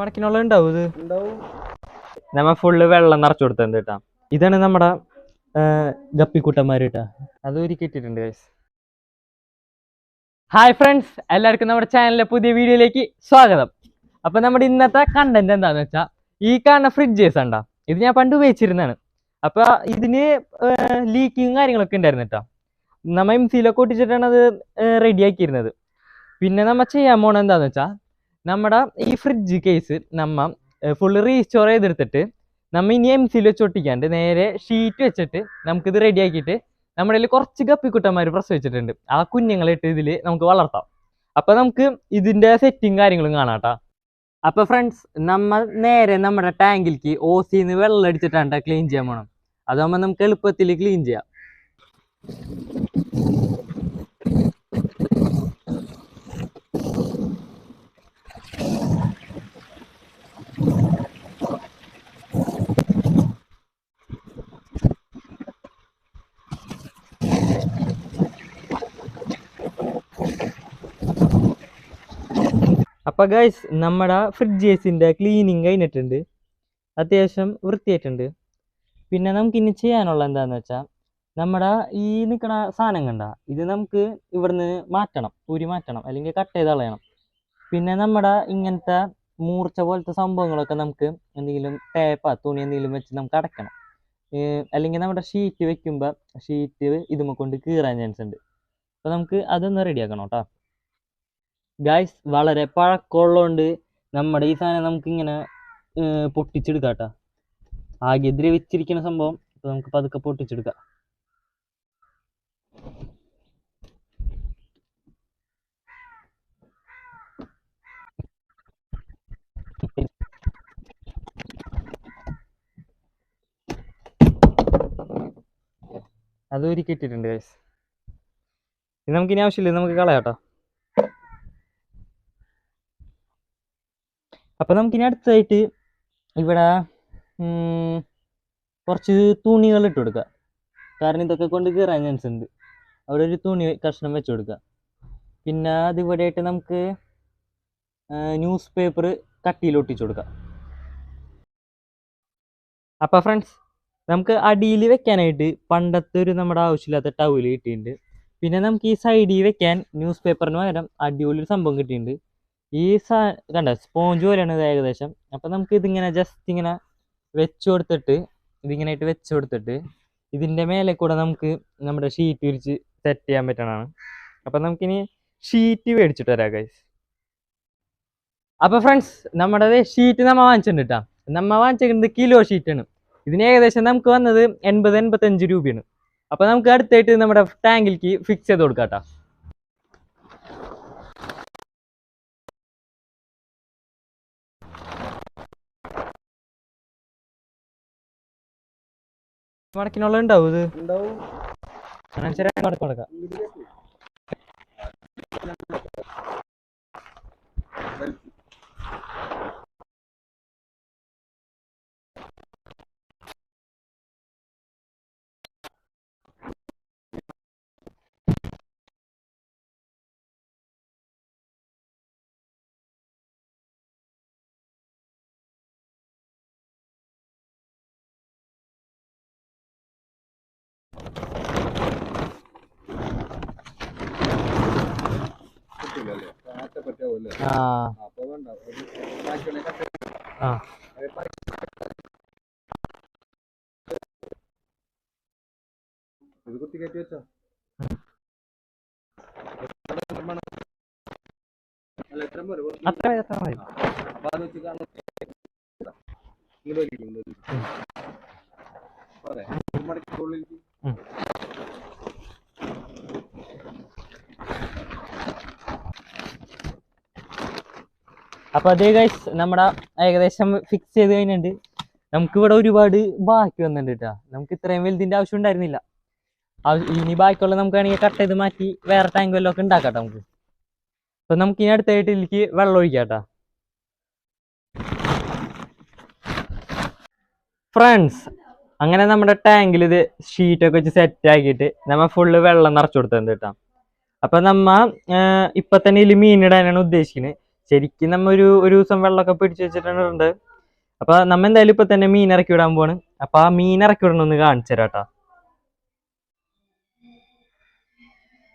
മടക്കിനുള്ള ഉണ്ടാവും. ഇത് നമ്മ ഫുള്ള് വെള്ളം നിറച്ചു കൊടുത്തത് കേട്ടാ. ഇതാണ് നമ്മുടെ ഗപ്പിക്കുട്ടന്മാർ കേട്ടാ അത് ഒരുക്കിയിട്ടിട്ടുണ്ട് ഗൈസ് ഹായ് ഫ്രണ്ട്സ് എല്ലാവർക്കും നമ്മുടെ ചാനലിലെ പുതിയ വീഡിയോയിലേക്ക് സ്വാഗതം. അപ്പൊ നമ്മുടെ ഇന്നത്തെ കണ്ടന്റ് എന്താന്ന് വെച്ചാൽ ഈ കാണുന്ന ഫ്രിഡ്ജേഴ്സ് ഉണ്ടാ ഇത് ഞാൻ പണ്ട് ഉപയോഗിച്ചിരുന്നാണ് അപ്പൊ ഇതിന് ലീക്കിങ് കാര്യങ്ങളൊക്കെ ഉണ്ടായിരുന്നു കേട്ടോ. നമ്മ എം സിയിലൊക്കെ ഒട്ടിച്ചിട്ടാണ് അത് റെഡി ആക്കിയിരുന്നത്. പിന്നെ നമ്മ ചെയ്യാൻ പോണ എന്താന്ന് വെച്ചാൽ നമ്മുടെ ഈ ഫ്രിഡ്ജ് കേസ് നമ്മ ഫുള്ള് റീസ്റ്റോർ ചെയ്തെടുത്തിട്ട് നമ്മ ഇനി എം സിയിൽ വെച്ച് ഒട്ടിക്കാണ്ട് നേരെ ഷീറ്റ് വെച്ചിട്ട് നമുക്കിത് റെഡി ആക്കിയിട്ട് നമ്മുടെ കയ്യിൽ കുറച്ച് ഗപ്പിക്കുട്ടന്മാർ പ്രസവിച്ചിട്ടുണ്ട് ആ കുഞ്ഞുങ്ങളിട്ട് ഇതിൽ നമുക്ക് വളർത്താം. അപ്പോൾ നമുക്ക് ഇതിന്റെ സെറ്റിങ് കാര്യങ്ങളും കാണാം അപ്പോൾ ഫ്രണ്ട്സ് നമ്മൾ നേരെ നമ്മുടെ ടാങ്കിലേക്ക് ഓസിന്ന് വെള്ളം അടിച്ചിട്ടാണ് ക്ലീൻ ചെയ്യാൻ പോകണം അതാകുമ്പോൾ നമുക്ക് എളുപ്പത്തിൽ ക്ലീൻ ചെയ്യാം. അപ്പൊ ഗൈസ് നമ്മുടെ ഫ്രിഡ്ജേസിന്റെ ക്ലീനിങ് കഴിഞ്ഞിട്ടുണ്ട്. അത്യാവശ്യം വൃത്തിയായിട്ടുണ്ട്. പിന്നെ നമുക്ക് ഇനി ചെയ്യാനുള്ള എന്താന്ന് വെച്ചാൽ നമ്മുടെ ഈ നിൽക്കണ സാധനം കണ്ട ഇത് നമുക്ക് ഇവിടുന്ന് മാറ്റണം ഊരി മാറ്റണം അല്ലെങ്കിൽ കട്ട് ചെയ്ത് കളയണം. പിന്നെ നമ്മുടെ ഇങ്ങനത്തെ മൂർച്ച പോലത്തെ സംഭവങ്ങളൊക്കെ നമുക്ക് എന്തെങ്കിലും ടേപ്പാ തുണി എന്തെങ്കിലും വെച്ച് നമുക്ക് അടയ്ക്കണം. അല്ലെങ്കിൽ നമ്മുടെ ഷീറ്റ് വെക്കുമ്പോൾ ഷീറ്റ് ഇതുമ്മ കൊണ്ട് കീറാൻ ചാൻസ് ഉണ്ട്. അപ്പോൾ നമുക്ക് അതൊന്ന് റെഡിയാക്കണം കേട്ടോ ഗായ്സ് വളരെ പഴക്കമുള്ളതുകൊണ്ട് നമ്മുടെ ഈ സാധനം നമുക്കിങ്ങനെ പൊട്ടിച്ചെടുക്കാം കേട്ടോ ആകെ ദ്രവിച്ചിരിക്കുന്ന സംഭവം ഇപ്പൊ നമുക്ക് പതുക്കെ പൊട്ടിച്ചെടുക്കാം. അത് ഒരുക്കിയിട്ടിട്ടുണ്ട് ഗൈസ് ഇത് നമുക്ക് ഇനി ആവശ്യമില്ല നമുക്ക് കളയാട്ടോ അപ്പം നമുക്കിനി അടുത്തതായിട്ട് ഇവിടെ കുറച്ച് തുണികൾ ഇട്ട് കൊടുക്കുക കാരണം ഇതൊക്കെ കൊണ്ട് കീറാൻ ചാൻസ് ഉണ്ട്. അവിടെ ഒരു തുണി കഷ്ണം വെച്ച് കൊടുക്കുക പിന്നെ അതിവിടെ ആയിട്ട് നമുക്ക് ന്യൂസ് പേപ്പർ കട്ടിയിൽ ഒട്ടിച്ചു കൊടുക്കാം. അപ്പോൾ ഫ്രണ്ട്സ് നമുക്ക് അടിയിൽ വെക്കാനായിട്ട് പണ്ടത്തെ ഒരു നമ്മുടെ ആവശ്യമില്ലാത്ത ടവൽ കിട്ടിയിട്ടുണ്ട്. പിന്നെ നമുക്ക് ഈ സൈഡിൽ വെക്കാൻ ന്യൂസ് പേപ്പറിന് പകരം അടിപൊളി ഒരു സംഭവം കിട്ടിയിട്ടുണ്ട്. ഈ സാ കണ്ട സ്പോഞ്ച് പോലെയാണ് ഇത് ഏകദേശം. അപ്പം നമുക്ക് ഇതിങ്ങനെ ജസ്റ്റ് ഇങ്ങനെ വെച്ച് കൊടുത്തിട്ട് ഇതിങ്ങനെ ആയിട്ട് വെച്ച് കൊടുത്തിട്ട് ഇതിന്റെ മേലെ കൂടെ നമുക്ക് നമ്മുടെ ഷീറ്റ് വിരിച്ച് സെറ്റ് ചെയ്യാൻ പറ്റണതാണ്. അപ്പം നമുക്കിനി ഷീറ്റ് മേടിച്ചിട്ട് വരാം ഗൈസ് അപ്പോൾ ഫ്രണ്ട്സ് നമ്മുടെ ഷീറ്റ് നമ്മ വാങ്ങിച്ചിട്ടുണ്ട് കേട്ടോ നമ്മൾ വാങ്ങിച്ചിരിക്കുന്നത് കിലോ ഷീറ്റാണ് ഇതിന് ഏകദേശം നമുക്ക് വന്നത് എൺപത് എൺപത്തഞ്ച് രൂപയാണ്. അപ്പോൾ നമുക്ക് അടുത്തായിട്ട് നമ്മുടെ ടാങ്കിലേക്ക് ഫിക്സ് ചെയ്ത് കൊടുക്കാം കേട്ടോ മടക്കിനുള്ള ഉണ്ടാവും. ഇത് ശരി മടക്കി മടക്കാം. ആ. ആ. ഇത് കുത്തി കയറ്റി വെച്ചോ. അല്ല എത്ര അത്ര മതി, അത്ര ഇങ്ങോട്ട് ഇങ്ങോട്ട് വലിക്കും. പോരെ? ഇത് മടക്കി ഉള്ളിലേക്ക്. ഉം. അപ്പൊ അതേ ഗൈസ് നമ്മുടെ ഏകദേശം ഫിക്സ് ചെയ്ത് കഴിഞ്ഞിട്ടുണ്ട്. നമുക്ക് ഇവിടെ ഒരുപാട് ബാക്കി വന്നിട്ടുണ്ട് കേട്ടോ നമുക്ക് ഇത്രയും വലുതിന്റെ ആവശ്യം ഉണ്ടായിരുന്നില്ല. ഇനി ബാക്കിയുള്ള നമുക്ക് വേണമെങ്കിൽ കട്ട് ചെയ്ത് മാറ്റി വേറെ ടാങ്ക് വല്ലതും ഒക്കെ ഉണ്ടാക്കാം നമുക്ക്. അപ്പൊ നമുക്ക് ഇനി അടുത്തായിട്ട് ഇതിലേക്ക് വെള്ളം ഒഴിക്കാം ഫ്രണ്ട്സ് അങ്ങനെ നമ്മുടെ ടാങ്കിൽ ഇത് ഷീറ്റൊക്കെ വെച്ച് സെറ്റ് ആക്കിയിട്ട് നമ്മ ഫുള്ള് വെള്ളം നിറച്ചു കൊടുത്തിട്ടുണ്ട് കേട്ടോ അപ്പൊ നമ്മ ഇപ്പൊ തന്നെ ഇതിൽ മീനിടാനാണ് ഉദ്ദേശിക്കുന്നത് ശരിക്കും നമ്മ ഒരു ഒരു ദിവസം വെള്ളമൊക്കെ പിടിച്ചു വെച്ചിട്ടുണ്ട്? അപ്പൊ നമ്മ എന്തായാലും ഇപ്പൊ തന്നെ മീൻ ഇറക്കി വിടാൻ പോവാണ്. അപ്പൊ ആ മീൻ ഇറക്കി വിടണം ഒന്ന് കാണിച്ചു തരാട്ടാ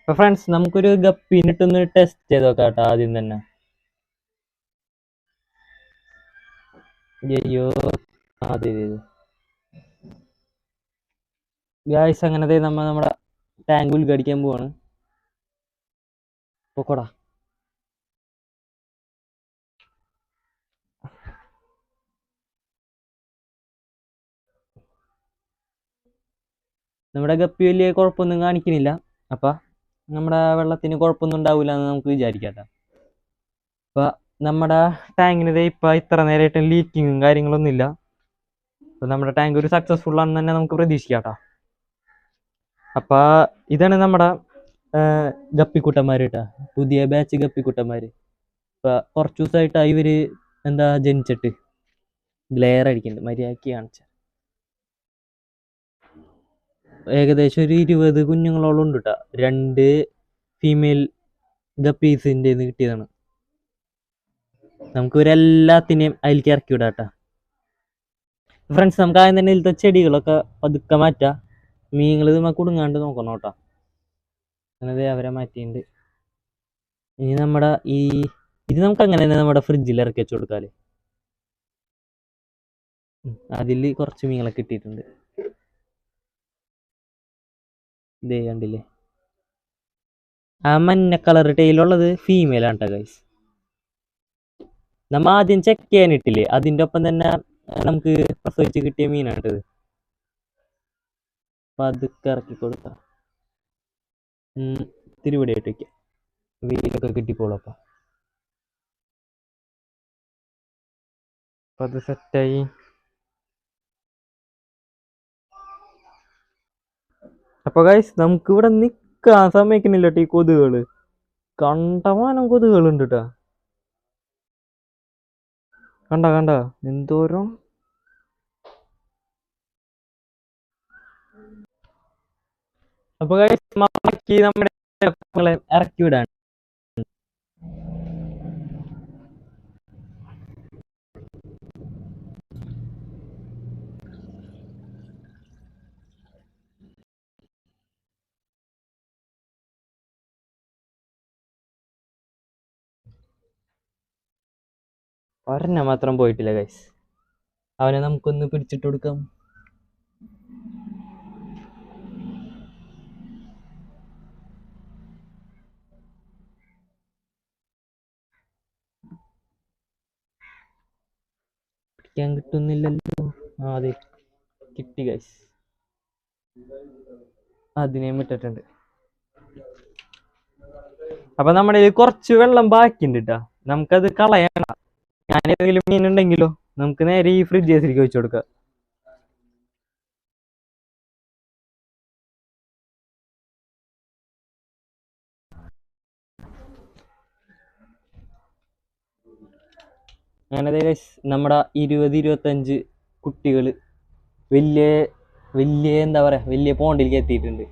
അപ്പൊ ഫ്രണ്ട്സ് നമുക്കൊരു ഗപ്പിനിട്ടൊന്ന് ടെസ്റ്റ് ചെയ്ത് നോക്കാം കേട്ടോ ആദ്യം തന്നെ. അയ്യോ അതെ ഗായ്സ് അങ്ങനെ ദേ നമ്മ നമ്മുടെ ടാങ്ക് ഉദ്ഘാടിക്കാൻ പോവാണ്. പൊക്കോടാ. നമ്മുടെ ഗപ്പി വലിയ കുഴപ്പമൊന്നും കാണിക്കുന്നില്ല. അപ്പൊ നമ്മുടെ വെള്ളത്തിന് കുഴപ്പമൊന്നും ഉണ്ടാവില്ല എന്ന് നമുക്ക് വിചാരിക്കാം. അപ്പൊ നമ്മുടെ ടാങ്കിന് ഇപ്പൊ ഇത്ര നേരമായിട്ട് ലീക്കിങ്ങും കാര്യങ്ങളൊന്നും ഇല്ല അപ്പൊ നമ്മുടെ ടാങ്ക് ഒരു സക്സസ്ഫുൾ ആണെന്ന് തന്നെ നമുക്ക് പ്രതീക്ഷിക്കാം. അപ്പൊ ഇതാണ് നമ്മുടെ ഗപ്പിക്കുട്ടന്മാർ കേട്ടാ പുതിയ ബാച്ച് ഗപ്പിക്കുട്ടന്മാര്. ഇപ്പൊ കുറച്ചു ദിവസമായിട്ടാ ഇവർ എന്താ ജനിച്ചിട്ട്. ഗ്ലെയർ അടിക്കുന്നുണ്ട് മര്യാദയ്ക്ക് കാണിച്ച. ഏകദേശം ഒരു ഇരുപത് കുഞ്ഞുങ്ങളോളം ഉണ്ട് കേട്ടോ രണ്ട് ഫീമെയിൽ ഗപ്പീസിന്റെ കിട്ടിയതാണ്. നമുക്ക് ഇവരെല്ലാത്തിനെയും അതിലേക്ക് ഇറക്കി വിടാം കേട്ടോ ഫ്രണ്ട്സ് നമുക്ക് ആദ്യം തന്നെ ഇതിലത്തെ ചെടികളൊക്കെ പതുക്കെ മാറ്റാം. മീനുകൾ നമ്മൾ കുടുങ്ങാണ്ട് നോക്കണം കേട്ടോ അങ്ങനെ അവരെ മാറ്റിയിട്ടുണ്ട് ഇനി നമ്മുടെ ഈ ഇത് നമുക്ക് അങ്ങനെ തന്നെ നമ്മുടെ ഫ്രിഡ്ജിൽ ഇറക്കി വെച്ച് കൊടുക്കാൽ. അതിൽ കുറച്ച് മീങ്ങളൊക്കെ കിട്ടിയിട്ടുണ്ട്. ഇതേ കണ്ടില്ലേ? ആ മഞ്ഞ കളർ ടൈലുള്ളത് ഫീമെയിൽ ആണ് കേട്ടോ ഗൈസ് നമ്മ ആദ്യം ചെക്ക് ചെയ്യാനിട്ടില്ലേ അതിന്റെ ഒപ്പം തന്നെ നമുക്ക് പ്രസവിച്ച് കിട്ടിയ മീനാണ് അപ്പൊ അത് ഇറക്കി കൊടുക്കാം. തിരുവടിയായിട്ട് വയ്ക്കാം വെയിലൊക്കെ കിട്ടിക്കോളും അപ്പം. അപ്പം അത് സെറ്റായി അപ്പൊ ഗൈസ് നമുക്ക് ഇവിടെ നിക്കാൻ സമ്മതിക്കുന്നില്ല കേട്ടോ ഈ കൊതുകൾ. കണ്ടമാനം കൊതുകളുണ്ട് ട്ടാ കണ്ട കണ്ട? എന്തോരം? അപ്പൊ നമ്മുടെ ഇറക്കി വിടാൻ ഒരെണ്ണം മാത്രം പോയിട്ടില്ല ഗൈസ് അവനെ നമുക്കൊന്ന് പിടിച്ചിട്ട് കൊടുക്കാം. പിടിക്കാൻ കിട്ടുന്നില്ലല്ലോ. ആ അതെ. കിട്ടി ഗൈസ് അതിനെയും വിട്ടിട്ടുണ്ട് അപ്പൊ നമ്മുടെ കുറച്ച് വെള്ളം ബാക്കിണ്ട് കേട്ടാ നമുക്കത് കളയണ്ട ഞാൻ ഏതെങ്കിലും മീൻ ഉണ്ടെങ്കിലോ നമുക്ക് നേരെ ഈ ഫ്രിഡ്ജ് കേസിലേക്ക് വെച്ചു കൊടുക്കാം. guys നമ്മുടെ ഇരുപത് ഇരുപത്തഞ്ച് കുട്ടികൾ വലിയ വലിയ എന്താ പറയാ വലിയ പോണ്ടിലേക്ക് എത്തിയിട്ടുണ്ട്.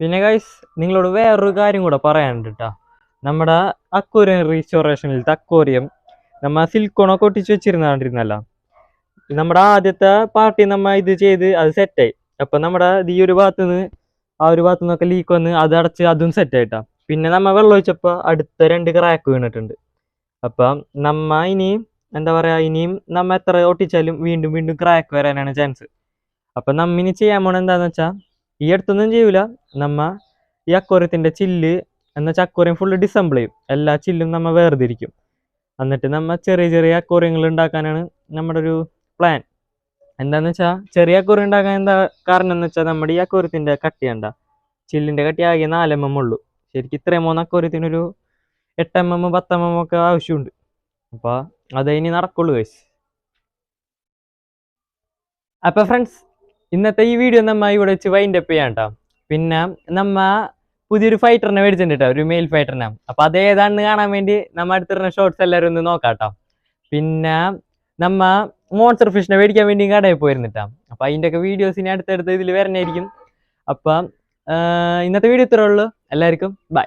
പിന്നെ ഗൈസ് നിങ്ങളോട് വേറൊരു കാര്യം കൂടെ പറയാനുണ്ട് കേട്ടോ നമ്മുടെ അക്വോറിയം റീസ്റ്റോറേഷനിൽ അക്വോറിയം നമ്മ സിൽക്കോണൊക്കെ ഒട്ടിച്ച് വെച്ചിരുന്നാണ്ടിരുന്നല്ല. നമ്മുടെ ആദ്യത്തെ പാർട്ടി നമ്മ ഇത് ചെയ്ത് അത് സെറ്റായി അപ്പൊ നമ്മുടെ ഈ ഒരു ഭാഗത്ത് നിന്ന് ആ ഒരു ഭാഗത്തു നിന്നൊക്കെ ലീക്ക് വന്ന് അത് അടച്ച് അതും സെറ്റായിട്ടാ പിന്നെ നമ്മ വെള്ളം ഒഴിച്ചപ്പോൾ അടുത്ത രണ്ട് ക്രാക്ക് വീണിട്ടുണ്ട്. അപ്പം നമ്മ ഇനിയും എന്താ പറയാ ഇനിയും നമ്മ എത്ര ഒട്ടിച്ചാലും വീണ്ടും വീണ്ടും ക്രാക്ക് വരാനാണ് ചാൻസ് അപ്പൊ നമ്മ ഇനി ചെയ്യാൻ പോണെന്താന്ന് വെച്ചാൽ വെച്ചാ ഈ അടുത്തൊന്നും ചെയ്യൂല. നമ്മ ഈ അക്വോറിയത്തിന്റെ ചില്ല് എന്ന അക്വോറിയം ഫുള്ള് ഡിസംബിൾ ചെയ്യും. എല്ലാ ചില്ലും നമ്മ വേർതിരിക്കും. എന്നിട്ട് നമ്മ ചെറിയ ചെറിയ അക്വറിയങ്ങൾ ഉണ്ടാക്കാനാണ് നമ്മുടെ ഒരു പ്ലാൻ എന്താന്ന് വെച്ചാൽ ചെറിയ അക്വറി ഉണ്ടാക്കാൻ എന്താ കാരണം എന്ന് വെച്ചാൽ നമ്മുടെ ഈ അക്വോറിയത്തിന്റെ കട്ടി കണ്ട? ചില്ലിന്റെ കട്ടി ആകെ നാല് എം എം ഉള്ളൂ. ശരിക്കും ഇത്രയും മൂന്ന് അക്വോറിയത്തിനൊരു എട്ട് എം എം പത്ത് എം എം ഒക്കെ ആവശ്യമുണ്ട്. അപ്പോൾ അതേ ഇനി നടക്കുള്ളൂ കഴിച്ച് അപ്പൊ ഫ്രണ്ട്സ് ഇന്നത്തെ ഈ വീഡിയോ നമ്മ ഇവിടെ വെച്ച് വൈൻഡ് അപ്പ് ചെയ്യാം കേട്ടോ പിന്നെ നമ്മ പുതിയൊരു ഫൈറ്ററിനെ മേടിച്ചിട്ടുണ്ട് ഒരു മെയിൽ ഫൈറ്ററിനെ അപ്പൊ അതേതാണെന്ന് കാണാൻ വേണ്ടി നമ്മ അടുത്തിരുന്ന ഷോർട്സ് എല്ലാവരും ഒന്ന് നോക്കാട്ടോ പിന്നെ നമ്മ മോൺസ്റ്റർ ഫിഷിനെ മേടിക്കാൻ വേണ്ടി കടയിൽ പോയിരുന്നിട്ടാ അപ്പൊ അതിന്റെ ഒക്കെ വീഡിയോസ് ഇനി അടുത്തടുത്ത് ഇതിൽ വരണായിരിക്കും അപ്പം ഇന്നത്തെ വീഡിയോ ഇത്രേ ഉള്ളൂ. എല്ലാവർക്കും ബൈ